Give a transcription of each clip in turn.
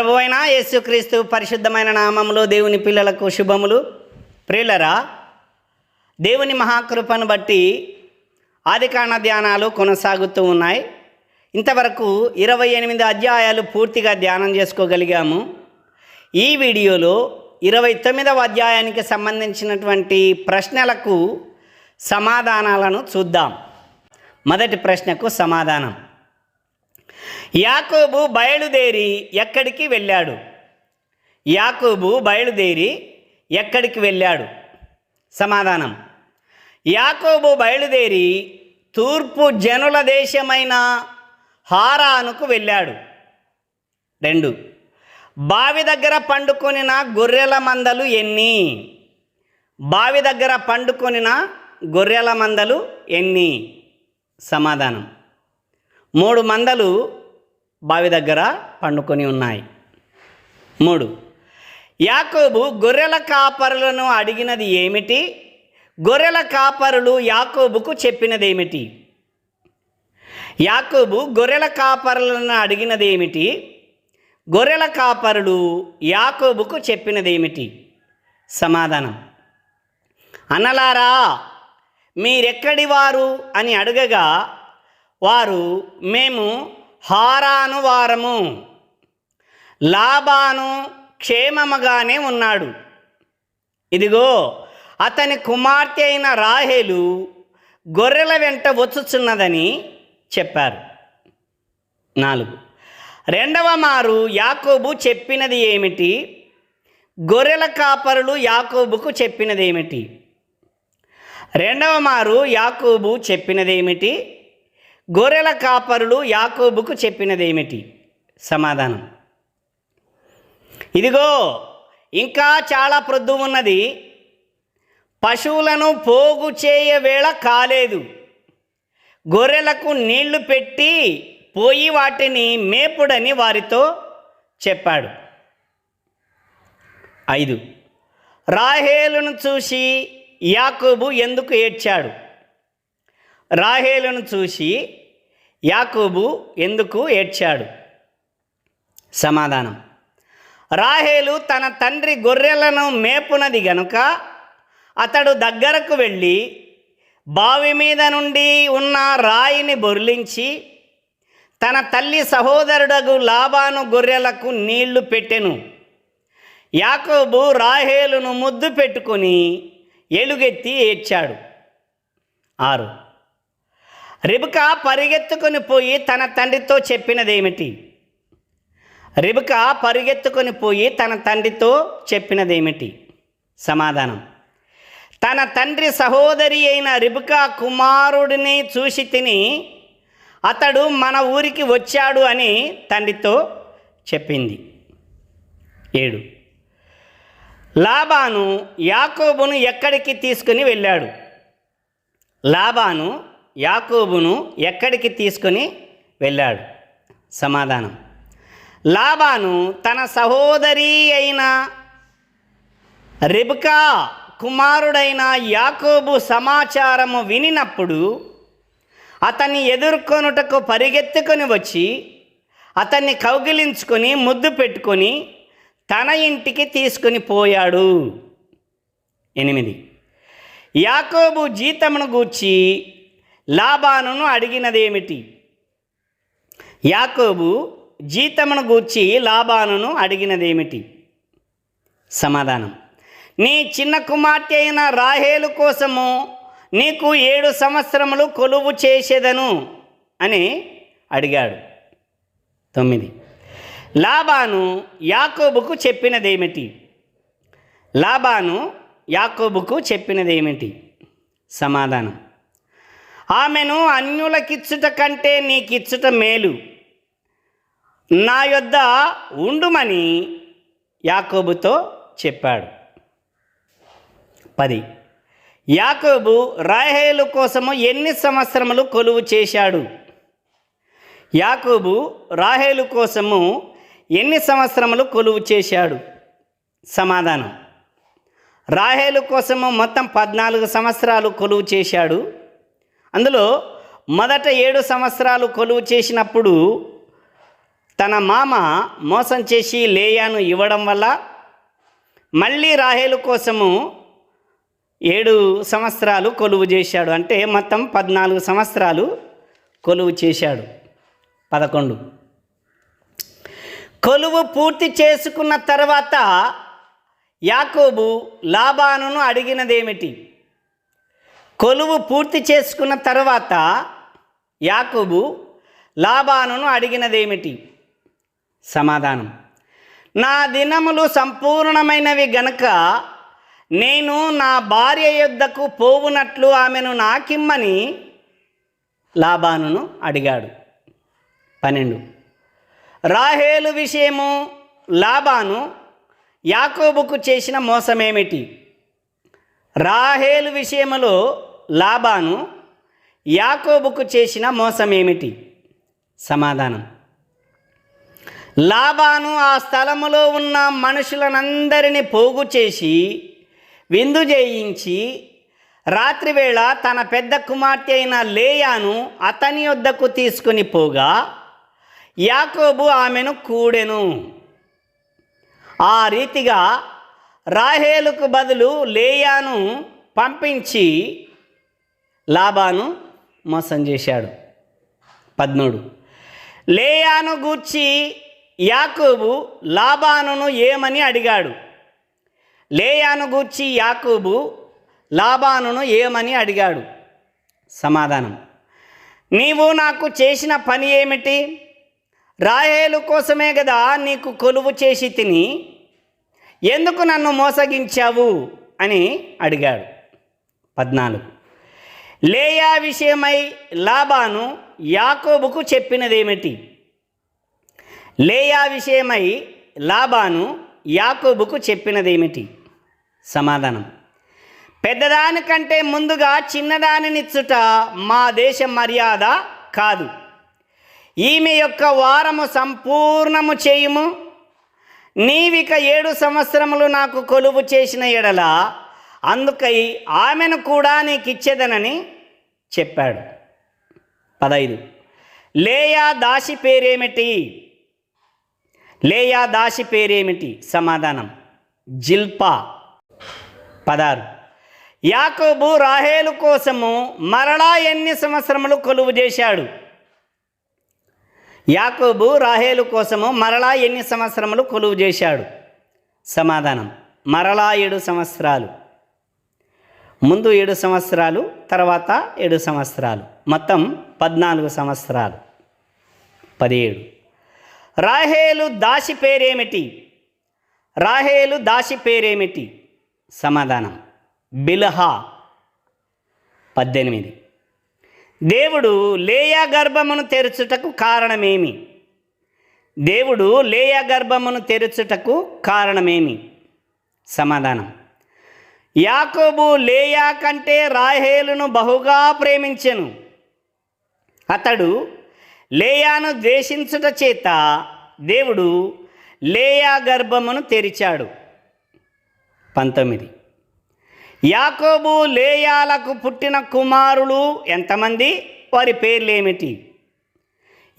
ప్రభు అయిన యేసుక్రీస్తు పరిశుద్ధమైన నామములు దేవుని పిల్లలకు శుభములు. ప్రియులరా దేవుని మహాకృపను బట్టి ఆదికాణ ధ్యానాలు కొనసాగుతూ ఉన్నాయి. ఇంతవరకు ఇరవై ఎనిమిది అధ్యాయాలు పూర్తిగా ధ్యానం చేసుకోగలిగాము. ఈ వీడియోలో ఇరవై తొమ్మిదవ అధ్యాయానికి సంబంధించినటువంటి ప్రశ్నలకు సమాధానాలను చూద్దాం. మొదటి ప్రశ్నకు సమాధానం. యాకోబు బయలుదేరి ఎక్కడికి వెళ్ళాడు? యాకోబు బయలుదేరి ఎక్కడికి వెళ్ళాడు? సమాధానం. యాకోబు బయలుదేరి తూర్పు జనుల దేశమైన హారానుకు వెళ్ళాడు. రెండు. బావి దగ్గర పండుకొనిన గొర్రెల మందలు ఎన్ని? బావి దగ్గర పండుకొనిన గొర్రెల మందలు ఎన్ని? సమాధానం. మూడు మందలు బావి దగ్గర పండుకొని ఉన్నాయి. మూడు. యాకోబు గొర్రెల కాపరులను అడిగినది ఏమిటి? గొర్రెల కాపరులు యాకోబుకు చెప్పినదేమిటి? యాకోబు గొర్రెల కాపరులను అడిగినది ఏమిటి గొర్రెల కాపరులు యాకోబుకు చెప్పినదేమిటి? సమాధానం. అనలారా మీరెక్కడి వారు అని అడగగా వారు మేము హారాను వారము. లాబాను క్షేమముగానే ఉన్నాడు. ఇదిగో అతని కుమార్తె అయిన రాహేలు గొర్రెల వెంట వచ్చుచున్నదని చెప్పారు. నాలుగు. రెండవ మారు యాకోబు చెప్పినది ఏమిటి? గొర్రెల కాపరులు యాకోబుకు చెప్పినది ఏమిటి? రెండవ మారు యాకోబు చెప్పినదేమిటి గొర్రెల కాపరులు యాకోబుకు చెప్పినదేమిటి? సమాధానం. ఇదిగో ఇంకా చాలా ప్రొద్దు ఉన్నది. పశువులను పోగు చేయ వేళ కాలేదు. గొర్రెలకు నీళ్ళు పెట్టి పోయి వాటిని మేపుడని వారితో చెప్పాడు. ఐదు. రాహేలును చూసి యాకోబు ఎందుకు ఏడ్చాడు? రాహేలును చూసి యాకోబు ఎందుకు ఏడ్చాడు? సమాధానం. రాహేలు తన తండ్రి గొర్రెలను మేపునది గనుక అతడు దగ్గరకు వెళ్ళి బావి మీద నుండి ఉన్న రాయిని బొర్లించి తన తల్లి సహోదరుడగు లాబాను గొర్రెలకు నీళ్ళు పెట్టెను. యాకోబు రాహేలును ముద్దు పెట్టుకొని ఎలుగెత్తి ఏడ్చాడు. ఆరు. రిబుక పరిగెత్తుకొని పోయి తన తండ్రితో చెప్పినదేమిటి? రిబుక పరిగెత్తుకొని పోయి తన తండ్రితో చెప్పినదేమిటి? సమాధానం. తన తండ్రి సహోదరి అయిన రిబుక కుమారుడిని చూసి తిని అతడు మన ఊరికి వచ్చాడు అని తండ్రితో చెప్పింది. ఏడు. లాబాను యాకోబును ఎక్కడికి తీసుకుని వెళ్ళాడు? లాబాను యాకోబును ఎక్కడికి తీసుకుని వెళ్ళాడు? సమాధానం. లాబాను తన సహోదరి అయిన రిబ్కా కుమారుడైన యాకోబు సమాచారము వినినప్పుడు అతన్ని ఎదుర్కొనుటకు పరిగెత్తుకొని వచ్చి అతన్ని కౌగిలించుకొని ముద్దు పెట్టుకొని తన ఇంటికి తీసుకుని పోయాడు. ఎనిమిది. యాకోబు జీతమును గూర్చి లాబానును అడిగినదేమిటి? యాకోబు జీతమును గూర్చి లాబానును అడిగినదేమిటి? సమాధానం. నీ చిన్న కుమార్తె అయిన రాహేలు కోసము నీకు ఏడు సంవత్సరములు కొలువు చేసేదను? అని అడిగాడు. తొమ్మిది. లాబాను యాకోబుకు చెప్పినదేమిటి? లాబాను యాకోబుకు చెప్పినదేమిటి? సమాధానం. ఆమెను అన్యులకిచ్చుట కంటే నీకిచ్చుట మేలు. నా యొద్ద ఉండుమని యాకోబుతో చెప్పాడు. పది. యాకోబు రాహేలు కోసము ఎన్ని సంవత్సరములు కొలువు చేశాడు? యాకోబు రాహేలు కోసము ఎన్ని సంవత్సరములు కొలువు చేశాడు? సమాధానం. రాహేలు కోసము మొత్తం పద్నాలుగు సంవత్సరాలు కొలువు చేశాడు. అందులో మొదట ఏడు సంవత్సరాలు కొలువు చేసినప్పుడు తన మామ మోసం చేసి లేయాను ఇవ్వడం వల్ల మళ్ళీ రాహేలు కోసము ఏడు సంవత్సరాలు కొలువు చేశాడు. అంటే మొత్తం పద్నాలుగు సంవత్సరాలు కొలువు చేశాడు. పదకొండు. కొలువు పూర్తి చేసుకున్న తర్వాత యాకోబు లాభాను అడిగినదేమిటి? కొలువు పూర్తి చేసుకున్న తర్వాత యాకోబు లాభానును అడిగినదేమిటి? సమాధానం. నా దినములు సంపూర్ణమైనవి గనక నేను నా భార్య యొద్దకు పోవునట్లు ఆమెను నాకిమ్మని లాభానును అడిగాడు. పన్నెండు. రాహేలు విషయము లాభాను యాకోబుకు చేసిన మోసమేమిటి? రాహేలు విషయములో లాబాను యాకోబుకు చేసిన మోసం ఏమిటి సమాధానం. లాబాను ఆ స్థలములో ఉన్న మనుషులనందరినీ పోగు చేసి విందు చేయించి రాత్రివేళ తన పెద్ద కుమార్తె అయిన లేయాను అతని వద్దకు తీసుకుని పోగా యాకోబు ఆమెను కూడెను. ఆ రీతిగా రాహేలుకు బదులు లేయాను పంపించి లాబాను మోసం చేశాడు. పద్మూడు. లేయాను గూర్చి యాకూబు లాబానును ఏమని అడిగాడు? లేయాను గూర్చి యాకూబు లాబానును ఏమని అడిగాడు? సమాధానం. నీవు నాకు చేసిన పని ఏమిటి? రాయేలు కోసమే కదా నీకు కొలువు చేసి తిని ఎందుకు నన్ను మోసగించావు? అని అడిగాడు. పద్నాలుగు. లేయా విషయమై లాబాను యాకోబుకు చెప్పినదేమిటి? లేయా విషయమై లాబాను యాకోబుకు చెప్పినదేమిటి? సమాధానం. పెద్దదానికంటే ముందుగా చిన్నదానినిచ్చుట మా దేశ మర్యాద కాదు. ఈమె యొక్క వారము సంపూర్ణము చేయుము. నీవిక ఏడు సంవత్సరములు నాకు కొలువు చేసిన ఎడల అందుకై ఆమెను కూడా నీకు ఇచ్చేదనని చెప్పాడు. పదైదు. లేయా దాసి పేరేమిటి? లేయా దాసి పేరేమిటి? సమాధానం. జిల్పా. పదారు యాకోబు రాహేలు కోసము మరలా ఎన్ని సంవత్సరములు కొలువు చేశాడు? యాకోబు రాహేలు కోసము మరలా ఎన్ని సంవత్సరములు కొలువు చేశాడు? సమాధానం. మరలా ఏడు సంవత్సరాలు. ముందు ఏడు సంవత్సరాలు తర్వాత ఏడు సంవత్సరాలు. మొత్తం పద్నాలుగు సంవత్సరాలు. పదిహేడు. రాహేలు దాసి పేరేమిటి? రాహేలు దాసి పేరేమిటి? సమాధానం. బిల్హా. పద్దెనిమిది. దేవుడు లేయా గర్భమును తెరచుటకు కారణమేమి? దేవుడు లేయా గర్భమును తెరచుటకు కారణమేమి? సమాధానం. యాకోబు లేయా కంటే రాహేలును బహుగా ప్రేమించెను. అతడు లేయాను ద్వేషించుట చేత దేవుడు లేయా గర్భమును తెరిచాడు. పంతొమ్మిది. యాకోబు లేయాలకు పుట్టిన కుమారులు ఎంతమంది? వారి పేర్లేమిటి?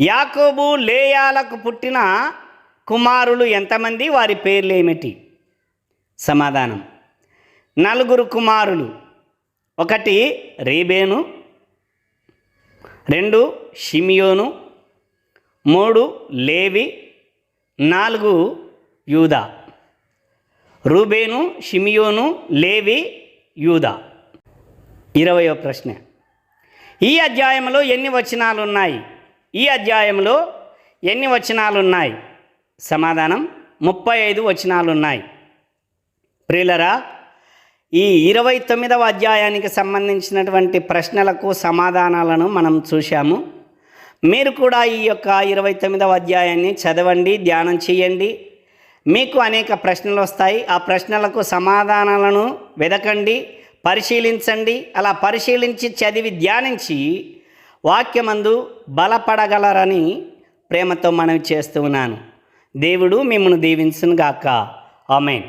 యాకోబు లేయాలకు పుట్టిన కుమారులు ఎంతమంది? వారి పేర్లేమిటి? సమాధానం. నలుగురు కుమారులు. ఒకటి రీబేను రెండు షిమియోను మూడు లేవి నాలుగు యూదా. రూబేను షిమియోను లేవి యూదా. ఇరవయో ప్రశ్న. ఈ అధ్యాయంలో ఎన్ని వచనాలు ఉన్నాయి ఈ అధ్యాయంలో ఎన్ని వచనాలు ఉన్నాయి సమాధానం ముప్పై ఐదు వచనాలు ఉన్నాయి ప్రియులరా ఈ ఇరవై తొమ్మిదవ అధ్యాయానికి సంబంధించినటువంటి ప్రశ్నలకు సమాధానాలను మనం చూశాము. మీరు కూడా ఈ యొక్క ఇరవై తొమ్మిదవ అధ్యాయాన్ని చదవండి ధ్యానం చేయండి. మీకు అనేక ప్రశ్నలు వస్తాయి. ఆ ప్రశ్నలకు సమాధానాలను వెదకండి పరిశీలించండి. అలా పరిశీలించి చదివి ధ్యానించి వాక్యమందు బలపడగలరని ప్రేమతో మనవి చేస్తూ ఉన్నాను. దేవుడు మిమ్మల్ని దీవించునుగాక. ఆమెన్.